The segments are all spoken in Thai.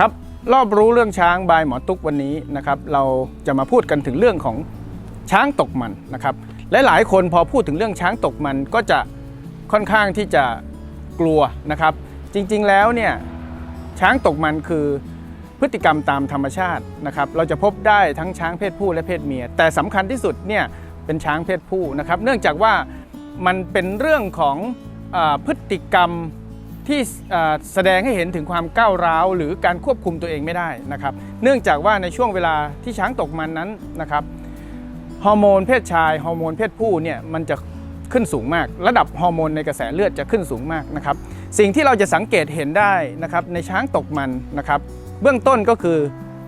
ครับรอบรู้เรื่องช้างบายหมอตุ๊กวันนี้นะครับเราจะมาพูดกันถึงเรื่องของช้างตกมันนะครับและหลายคนพอพูดถึงเรื่องช้างตกมันก็จะค่อนข้างที่จะกลัวนะครับ จริงๆแล้วเนี่ยช้างตกมันคือพฤติกรรมตามธรรมชาตินะครับเราจะพบได้ทั้งช้างเพศผู้และเพศเมีย แต่สำคัญที่สุดเนี่ยเป็นช้างเพศผู้นะครับ เนื่องจากว่ามันเป็นเรื่องของอพฤติกรรม ที่แสดงให้เห็นถึงความก้าวร้าวหรือการควบคุมตัวเองไม่ได้นะครับ เนื่องจากว่าในช่วงเวลาที่ช้างตกมันนั้นนะครับฮอร์โมนเพศชายฮอร์โมนเพศผู้เนี่ยมันจะขึ้นสูงมาก ระดับฮอร์โมนในกระแสเลือดจะขึ้นสูงมากนะครับ สิ่งที่เราจะสังเกตเห็นได้นะครับในช้างตกมันนะครับ เบื้องต้นก็คือ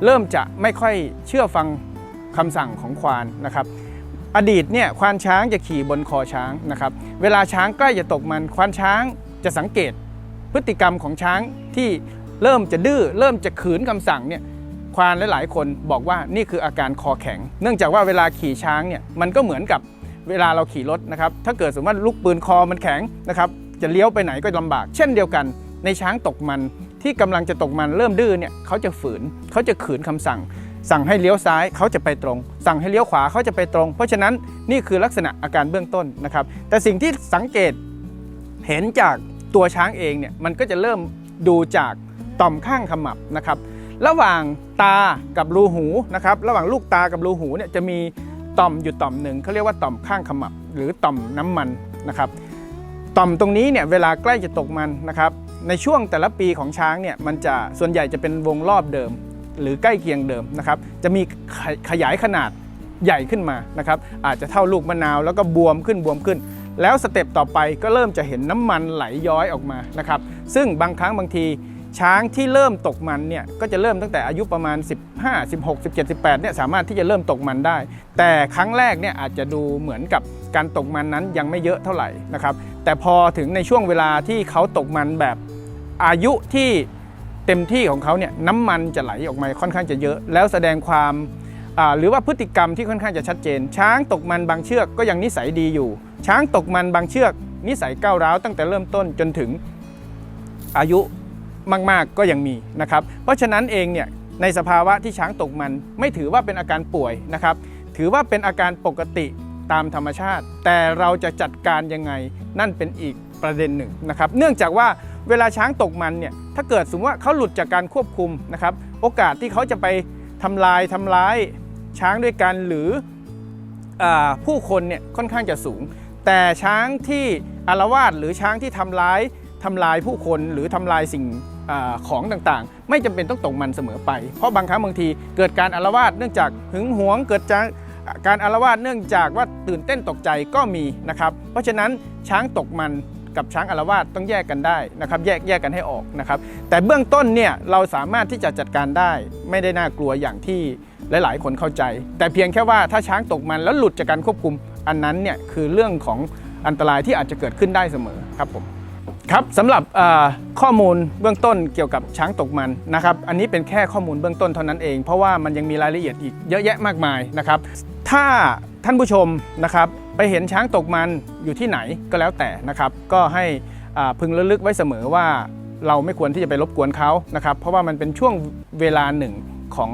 เริ่มจะไม่ค่อยเชื่อฟังคำสั่งของควานนะครับ อดีตเนี่ยควานช้างจะขี่บนคอช้างนะครับ เวลาช้างใกล้จะตกมันควานช้างจะสังเกต พฤติกรรมของช้างที่เริ่มจะดื้อเริ่มจะขืนคำสั่งเนี่ยควานหลายๆคนบอกว่านี่คืออาการคอแข็ง เนื่องจากว่าเวลาขี่ช้างเนี่ยมันก็เหมือนกับเวลาเราขี่รถนะครับถ้าเกิดสมมติว่าลูกปืนคอมันแข็งนะครับจะเลี้ยวไปไหนก็ลำบาก เช่นเดียวกัน ในช้างตกมันที่กำลังจะตกมันเริ่มดื้อเนี่ยเขาจะฝืนเขาจะขืนคำสั่ง สั่งให้เลี้ยวซ้ายเขาจะไปตรง สั่งให้เลี้ยวขวาเขาจะไปตรง เพราะฉะนั้นนี่คือลักษณะอาการเบื้องต้นนะครับแต่สิ่งที่สังเกตเห็นจาก ตัวช้างเองเนี่ยมันก็จะเริ่มดูจากต่อมข้างขมับนะครับ ระหว่างตากับรูหูนะครับ ระหว่างลูกตากับรูหูเนี่ยจะมีต่อมอยู่ต่อมหนึ่งเขาเรียกว่าต่อมข้างขมับ หรือต่อมน้ำมันนะครับ ต่อมตรงนี้เนี่ยเวลาใกล้จะตกมันนะครับ ในช่วงแต่ละปีของช้างเนี่ยมันจะส่วนใหญ่จะเป็นวงรอบเดิม หรือใกล้เคียงเดิมนะครับ จะมีขยายขนาดใหญ่ขึ้นมานะครับ อาจจะเท่าลูกมะนาวแล้วก็บวมขึ้นบวมขึ้น แล้วสเต็ปต่อไปก็เริ่มจะเห็นน้ำมันไหลย้อยออกมานะครับซึ่งบางครั้งบางทีช้างที่เริ่มตกมันเนี่ยก็จะเริ่มตั้งแต่อายุประมาณ 15 16 17 18เนี่ยสามารถที่จะเริ่มตกมันได้ แต่ครั้งแรกเนี่ยอาจจะดูเหมือนกับการตกมันนั้นยังไม่เยอะเท่าไหร่นะครับแต่พอถึงในช่วงเวลาที่เขาตกมันแบบอายุที่เต็มที่ของเขาเนี่ยน้ำมันจะไหลออกมาค่อนข้างจะเยอะ แล้วแสดงความ หรือว่าพฤติกรรมที่ค่อนข้างจะชัดเจน ช้างตกมันบางเชือกก็ยังนิสัยดีอยู่ ช้างตกมันบางเชือก นิสัยก้าวร้าวตั้งแต่เริ่มต้นจนถึงอายุมากๆก็ยังมีนะครับเพราะฉะนั้นเองเนี่ยในสภาวะที่ช้างตกมันไม่ถือว่าเป็นอาการป่วยนะครับ ถือว่าเป็นอาการปกติตามธรรมชาติ แต่เราจะจัดการยังไงนั่นเป็นอีกประเด็นหนึ่งนะครับ เนื่องจากว่าเวลาช้างตกมันเนี่ยถ้าเกิดสมมติว่าเขาหลุดจากการควบคุมนะครับ โอกาสที่เขาจะไปทำลายทำร้าย ช้างด้วยกันหรืออผู้คนเนี่ยค่อนข้างจะสูง แต่ช้างที่อารวาสหรือช้างที่ทำร้ายทำลายผู้คนหรือทำลายสิ่งอของต่างๆ ไม่จำเป็นต้องตกมันเสมอไป เพราะบางครั้งบางทีเกิดการอารวาสเนื่องจากหึงหวงเกิดจากการอารวาสเนื่องจากว่าตื่นเต้นตกใจก็มีนะครับ เพราะฉะนั้นช้างตกมัน กับช้างอารวาสต้องแยกกันได้นะครับแยกแยกกันให้ออกนะครับ แต่เบื้องต้นเนี่ยเราสามารถที่จะจัดการได้ ไม่ได้น่ากลัวอย่างที่หลาย ๆ คนเข้าใจ แต่เพียงแค่ว่าถ้าช้างตกมันแล้วหลุดจากการควบคุมอันนั้นเนี่ยคือเรื่องของอันตรายที่อาจจะเกิดขึ้นได้เสมอครับผมครับสำหรับข้อมูลเบื้องต้นเกี่ยวกับช้างตกมันนะครับ อันนี้เป็นแค่ข้อมูลเบื้องต้นเท่านั้นเอง เพราะว่ามันยังมีรายละเอียดอีกเยอะแยะมากมายนะครับ ถ้า ท่านผู้ชมนะครับไปเห็นช้างตกมันอยู่ที่ไหนก็แล้วแต่นะครับ ก็ให้พึงระลึกไว้เสมอว่าเราไม่ควรที่จะไปรบกวนเขานะครับ เพราะว่ามันเป็นช่วงเวลาหนึ่งของ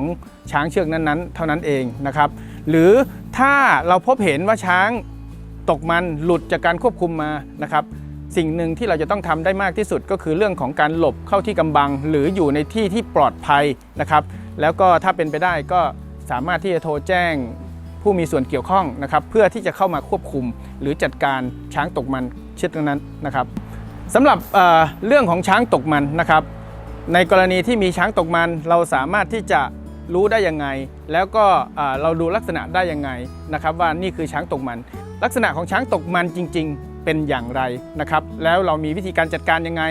ช้างเชือกนั้นๆ เท่านั้นเองนะครับ หรือถ้าเราพบเห็นว่าช้างตกมันหลุดจากการควบคุมมานะครับ สิ่งหนึ่งที่เราจะต้องทำได้มากที่สุดก็คือเรื่องของการหลบเข้าที่กำบัง หรืออยู่ในที่ที่ปลอดภัยนะครับ แล้วก็ถ้าเป็นไปได้ก็สามารถที่จะโทรแจ้ง ผู้มีส่วนเกี่ยวข้องนะครับ เพื่อที่จะเข้ามาควบคุม หรือจัดการช้างตกมันเช่นนั้นนะครับสำหรับเเรื่องของช้างตกมันนะครับ ในกรณีที่มีช้างตกมันเราสามารถที่จะรู้ได้ยังไง แล้วก็เราดูลักษณะได้ยังไงนะครับ ว่านี่คือช้างตกมัน ลักษณะของช้างตกมันจริง ๆ เป็นอย่างไรนะครับ แล้วเรามีวิธีการจัดการยังไง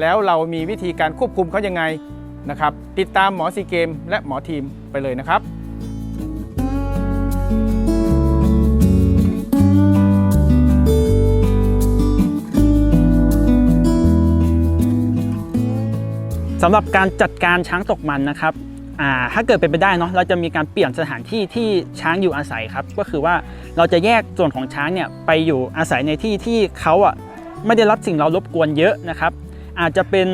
แล้วเรามีวิธีการควบคุมเขายังไงนะครับ ติดตามหมอซีเกม และหมอทีมไปเลยนะครับ สำหรับการจัดการช้างตกมันนะครับอ่าถ้าเกิดเป็นไปได้เนาะเราจะมีการเปลี่ยนสถานที่ที่ช้างอยู่อาศัยครับ ก็คือว่าเราจะแยกส่วนของช้างเนี่ยไปอยู่อาศัยในที่ที่เขาอะไม่ได้รับสิ่งเรารบกวนเยอะนะครับ อาจจะเป็น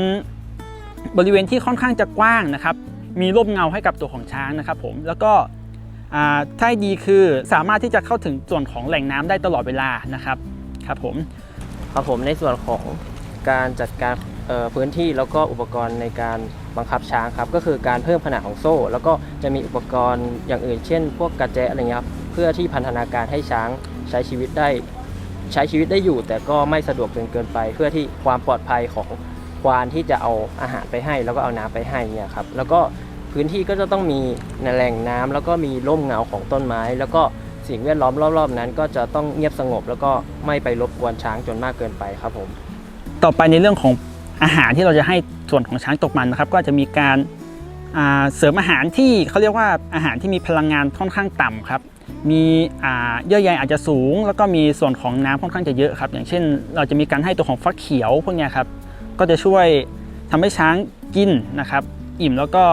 บริเวณที่ค่อนข้างจะกว้างนะครับ มีร่มเงาให้กับตัวของช้างนะครับผมแล้วก็อ่าถ้าดีคือสามารถที่จะเข้าถึงส่วนของแหล่งน้ำได้ตลอดเวลานะครับครับผมครับผมในส่วนของการจัดการ พื้นที่แล้วก็อุปกรณ์ในการบังคับช้างครับก็คือการเพิ่มขนาดของโซ่ แล้วก็จะมีอุปกรณ์อย่างอื่น เช่น พวกกระแจอะไรเงี้ยครับเพื่อที่พันธนาการให้ช้างใช้ชีวิตได้ใช้ชีวิตได้อยู่ แต่ก็ไม่สะดวกจนเกินไป เพื่อที่ความปลอดภัยของควานที่จะเอาอาหารไปให้ แล้วก็เอาน้ำไปให้เนี่ยครับแล้วก็พื้นที่ก็จะต้องมีแหล่งน้ำแล้วก็มีร่มเงาของต้นไม้ แล้วก็สิ่งแวดล้อมรอบๆ นั้น ก็จะต้องเงียบสงบ แล้วก็ไม่ไปรบกวนช้างจนมากเกินไปครับผม ต่อไปในเรื่องของ อาหารที่เราจะให้ส่วนของช้างตกมันนะครับ ก็จะมีการาเสริมอาหารที่เขาเรียกว่าอาหารที่มีพลังงานค่อนข้างต่ำครับ มีเยื่อใยอาจจะสูง แล้วก็มีส่วนของน้ำค่อนข้างจะเยอะครับ อย่างเช่น เราจะมีการให้ตัวของฟักเขียวพวกนี้ครับก็จะช่วยทำให้ช้างกินนะครับ อิ่มแล้วก็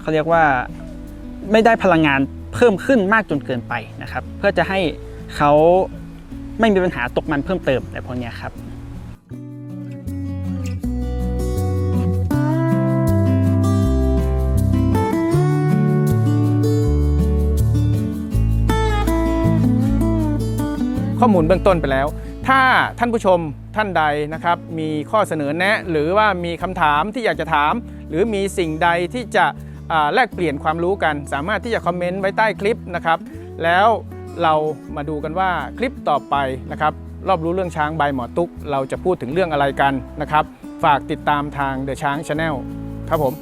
เขาเรียกว่าไม่ได้พลังงานเพิ่มขึ้นมากจนเกินไปนะครับ เพื่อจะให้เขาไม่มีปัญหาตกมันเพิ่มเติมในพวกนี้ครับ ข้อมูลเบื้องต้นไปแล้ว ถ้าท่านผู้ชมท่านใดนะครับ มีข้อเสนอแนะ หรือว่ามีคำถามที่อยากจะถาม หรือมีสิ่งใดที่จะแลกเปลี่ยนความรู้กัน สามารถที่จะคอมเมนต์ไว้ใต้คลิปนะครับ แล้วเรามาดูกันว่าคลิปต่อไปนะครับรอบรู้เรื่องช้างใบหมอตุ๊ก เราจะพูดถึงเรื่องอะไรกันนะครับ ฝากติดตามทาง The ช้าง Channel ครับผม